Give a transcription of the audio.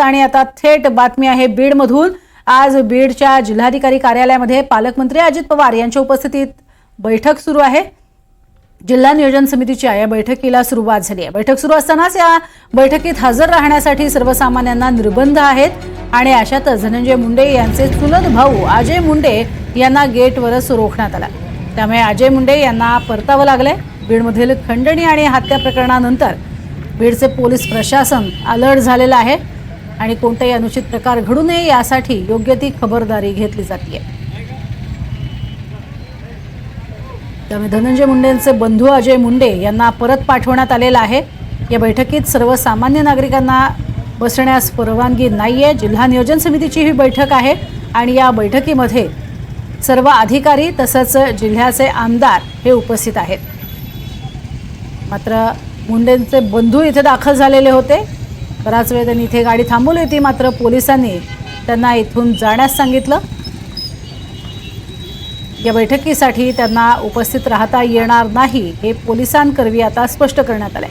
आणि आता थेट बातमी आहे बीडमधून. आज बीडच्या जिल्हाधिकारी कार्यालयामध्ये पालकमंत्री अजित पवार यांच्या उपस्थितीत बैठक सुरू आहे. जिल्हा नियोजन समितीच्या या बैठकीला सुरुवात झाली आहे. बैठक सुरू असतानाच या बैठकीत हजर राहण्यासाठी सर्वसामान्यांना निर्बंध आहेत. आणि अशातच धनंजय मुंडे यांचे चुलत भाऊ अजय मुंडे यांना गेटवरच रोखण्यात आला. त्यामुळे अजय मुंडे यांना परतावं लागलंय. बीडमधील खंडणी आणि हत्या प्रकरणानंतर बीडचे पोलीस प्रशासन अलर्ट झालेलं आहे. आणि कोणताही अनुचित प्रकार घडू नये यासाठी योग्य ती खबरदारी घेतली जाते त्यामुळे धनंजय मुंडेंचे बंधू अजय मुंडे यांना परत पाठवण्यात आलेलं आहे. या बैठकीत सर्वसामान्य नागरिकांना बसण्यास परवानगी नाही आहे जिल्हा नियोजन समितीची ही बैठक आहे आणि या बैठकीमध्ये सर्व अधिकारी तसंच जिल्ह्याचे आमदार हे उपस्थित आहेत. मात्र मुंडेंचे बंधू इथे दाखल झालेले होते. बराच वेळ त्यांनी इथे गाडी थांबवली होती मात्र पोलिसांनी त्यांना इथून जाण्यास सांगितलं. या बैठकीसाठी त्यांना उपस्थित राहता येणार नाही हे पोलिसांकरवी आता स्पष्ट करण्यात आलंय.